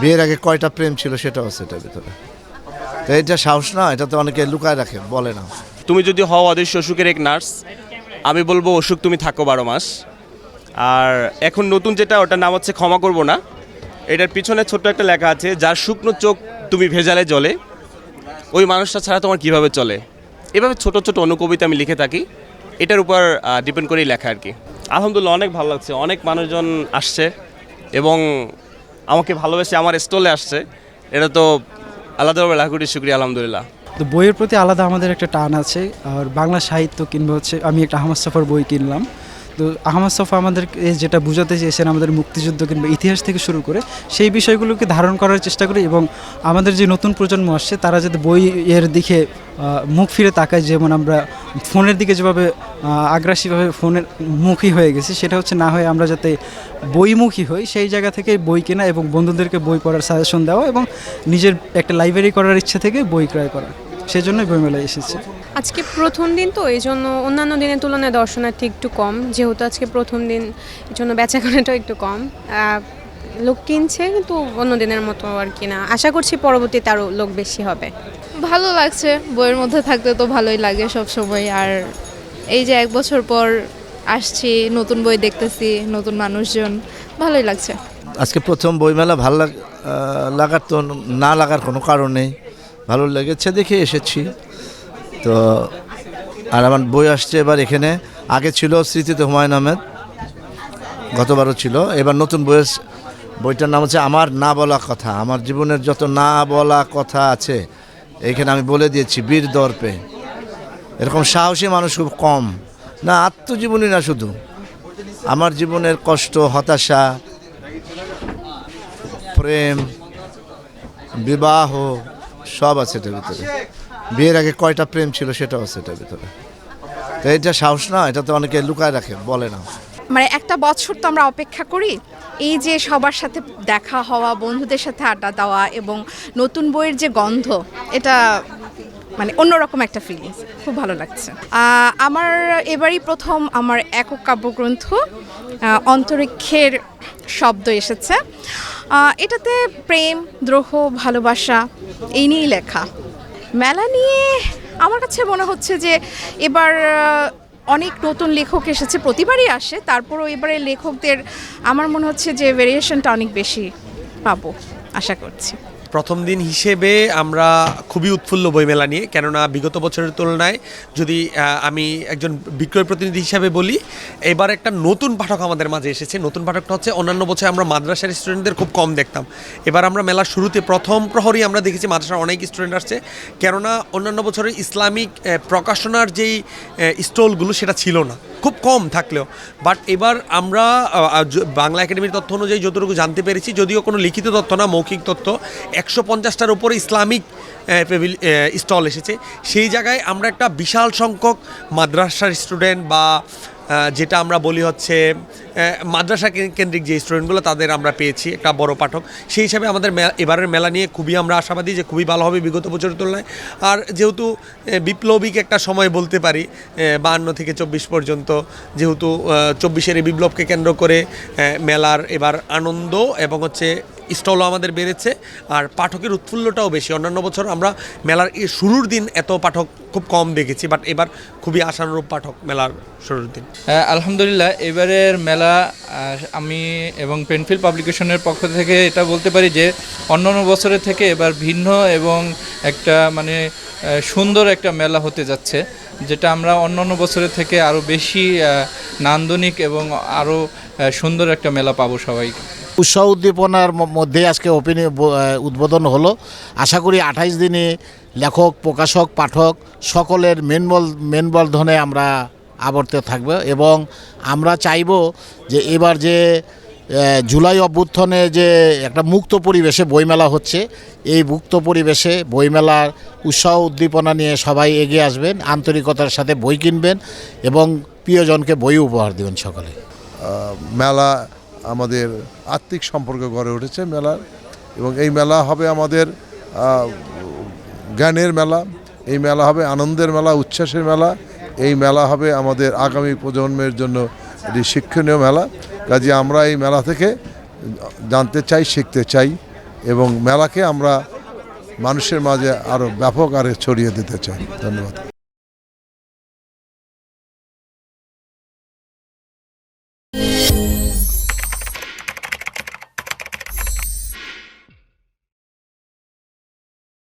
বিয়ের আগে কয়টা প্রেম ছিল সেটাও আছে এটার ভিতরে। তো এটা সাহস না, এটা তো অনেকে লুকায় রাখে, বলে না। তুমি যদি হও অদৃশ্য অসুখের এক নার্স, আমি বলব অসুখ তুমি থাকো বারো মাস। আর এখন নতুন যেটা, ওটার নাম হচ্ছে ক্ষমা করব না। এটার পিছনে ছোট্ট একটা লেখা আছে, যার শুকনো চোখ তুমি ভেজালে জলে, ওই মানুষটা ছাড়া তোমার কীভাবে চলে? এভাবে ছোট ছোট অনুকবিতা আমি লিখে থাকি। এটার উপর ডিপেন্ড করেই লেখা আর কি। আলহামদুলিল্লাহ, অনেক ভালো লাগছে। অনেক মানুষজন আসছে এবং আমাকে ভালোবেসে আমার স্টলে আসছে। এটা তো আলাদাভাবে লাখ কোটি শুক্রিয়া, আলহামদুলিল্লাহ। তো বইয়ের প্রতি আলাদা আমাদের একটা টান আছে, আর বাংলা সাহিত্য কিংবা হচ্ছে আমি একটা আহমদ সফর বই কিনলাম। তো আহমদ সফা আমাদের যেটা বোঝাতে চেয়েছেন আমাদের মুক্তিযুদ্ধ কিংবা ইতিহাস থেকে শুরু করে, সেই বিষয়গুলোকে ধারণ করার চেষ্টা করি এবং আমাদের যে নতুন প্রজন্ম আসছে, তারা যাতে বই এর দিকে মুখ ফিরে তাকায়, যেমন আমরা ফোনের দিকে যেভাবে আগ্রাসীভাবে ফোনের মুখী হয়ে গেছি, সেটা হচ্ছে না হয়ে আমরা যাতে বইমুখী হই, সেই জায়গা থেকে বই কেনা এবং বন্ধুদেরকে বই পড়ার সাজেশন দেওয়া এবং নিজের একটা লাইব্রেরি করার ইচ্ছে থেকে বই ক্রয় করা। সেজন্যই বইমেলায় এসেছে। আজকে প্রথম দিন তো এই জন্য অন্যান্য দিনের তুলনায় দর্শনার্থী একটু কম, যেহেতু আজকে প্রথম দিন এই জন্য বেচাকেনাটাও একটু কম। লোক কিনছে, কিন্তু অন্য দিনের মতো আর কি না। আশা করছি পরবর্তীতে আরও লোক বেশি হবে। ভালো লাগছে, বইয়ের মধ্যে থাকতে তো ভালোই লাগে সব সময়। আর এই যে এক বছর পর আসছি, নতুন বই দেখতেছি, নতুন মানুষজন, ভালোই লাগছে। আজকে প্রথম বইমেলা ভালো লাগার তো না লাগার কোনো কারণ নেই ভালো লেগেছে দেখে এসেছি। তো, আর আমার বই আসছে এবার এখানে। আগে ছিল স্মৃতিতে হুমায়ুন আহমেদ, গতবারও ছিল। এবার নতুন বইয়ের বইটার নাম হচ্ছে আমার না বলা কথা। আমার জীবনের যত না বলা কথা আছে এইখানে আমি বলে দিয়েছি, বীর দর্পে। এরকম সাহসী মানুষ খুব কম। না, আত্মজীবনী না শুধু। আমার জীবনের কষ্ট, হতাশা, প্রেম, বিবাহ, সব আছে এটার ভিতরে। বিয়ের আগে কয়টা প্রেম ছিল সেটাও আছে এটার ভিতরে। তো এটা সাহস না, এটা তো অনেকে লুকায় রাখে, বলে না। মানে একটা বছর তো আমরা অপেক্ষা করি, এই যে সবার সাথে দেখা হওয়া, বন্ধুদের সাথে আড্ডা দেওয়া এবং নতুন বইয়ের যে গন্ধ, এটা মানে অন্যরকম একটা ফিলিংস খুব ভালো লাগছে। আমার এবারই প্রথম আমার একক কাব্যগ্রন্থ অন্তরিক্ষের শব্দ এসেছে। এটাতে প্রেম, দ্রোহ, ভালোবাসা, এই নিয়েই লেখা। মেলা নিয়ে আমার কাছে মনে হচ্ছে যে এবার অনেক নতুন লেখক এসেছে, প্রতিবারই আসে। তারপরও এবারে লেখকদের আমার মনে হচ্ছে যে ভেরিয়েশনটা অনেক বেশি পাবো, আশা করছি। প্রথম দিন হিসেবে আমরা খুবই উৎফুল্ল বইমেলা নিয়ে, কেননা বিগত বছরের তুলনায় যদি আমি একজন বিক্রয় প্রতিনিধি হিসাবে বলি, এবার একটা নতুন পাঠক আমাদের মাঝে এসেছে। নতুন পাঠকটা হচ্ছে অন্যান্য বছর আমরা মাদ্রাসার স্টুডেন্টদের খুব কম দেখতাম। এবার আমরা মেলার শুরুতে প্রথম প্রহরই আমরা দেখেছি, মাদ্রাসার অনেক স্টুডেন্ট আসছে। কেননা অন্যান্য বছরে ইসলামিক প্রকাশনার যেই স্টলগুলো সেটা ছিল না। খুব কম থাকলেও। বাট এবার আমরা বাংলা একাডেমির তথ্য অনুযায়ী যতটুকু জানতে পেরেছি, যদিও কোনো লিখিত তথ্য না, মৌখিক তথ্য, একশো পঞ্চাশটার উপরে ইসলামিক স্টল এসেছে। সেই জায়গায় আমরা একটা বিশাল সংখ্যক মাদ্রাসার স্টুডেন্ট বা যেটা আমরা বলি হচ্ছে মাদ্রাসা কেন্দ্রিক যে স্টুডেন্টগুলো, তাদের আমরা পেয়েছি একটা বড় পাঠক। সেই হিসাবে আমাদের এবারের মেলা নিয়ে খুবই আমরা আশাবাদী যে খুবই ভালো হবে বিগত বছরের তুলনায়। আর যেহেতু বিপ্লবিক একটা সময় বলতে পারি বাহান্ন থেকে চব্বিশ পর্যন্ত যেহেতু চব্বিশের এই বিপ্লবকে কেন্দ্র করে মেলার এবার আনন্দ এবং হচ্ছে স্টলও আমাদের বেড়েছে আর পাঠকের উৎফুল্লটাও বেশি। অন্যান্য বছর আমরা মেলার শুরুর দিন এত পাঠক খুব কম দেখেছি বাট এবার খুবই আশানুরূপ পাঠক মেলার শুরুর দিন। হ্যাঁ, আলহামদুলিল্লাহ এবারের মেলা আমি এবং পেনফিল পাবলিকেশনের পক্ষ থেকে এটা বলতে পারি যে অন্যান্য বছরের থেকে এবার ভিন্ন এবং একটা মানে সুন্দর একটা মেলা হতে যাচ্ছে যেটা আমরা অন্যান্য বছরের থেকে আরও বেশি নান্দনিক এবং আরও সুন্দর একটা মেলা পাবো সবাই উৎসাহ উদ্দীপনার মধ্যে আজকে ওপেনিং উদ্বোধন হলো। আশা করি আঠাইশ দিনে লেখক, প্রকাশক, পাঠক সকলের মেনবল মেনবর্ধনে আমরা আবর্তে থাকব এবং আমরা চাইব যে এবার যে জুলাই অভ্যুত্থানে যে একটা মুক্ত পরিবেশে বইমেলা হচ্ছে, এই মুক্ত পরিবেশে বইমেলার উৎসাহ উদ্দীপনা নিয়ে সবাই এগিয়ে আসবেন, আন্তরিকতার সাথে বই কিনবেন এবং প্রিয়জনকে বই উপহার দেবেন সকলে। মেলা আমাদের আত্মিক সম্পর্ক গড়ে উঠেছে মেলার এবং এই মেলা হবে আমাদের জ্ঞানের মেলা, এই মেলা হবে আনন্দের মেলা, উচ্ছ্বাসের মেলা, এই মেলা হবে আমাদের আগামী প্রজন্মের জন্য একটি শিক্ষণীয় মেলা। কাজে আমরা এই মেলা থেকে জানতে চাই, শিখতে চাই এবং মেলাকে আমরা মানুষের মাঝে আরও ব্যাপক আরে ছড়িয়ে দিতে চাই। ধন্যবাদ।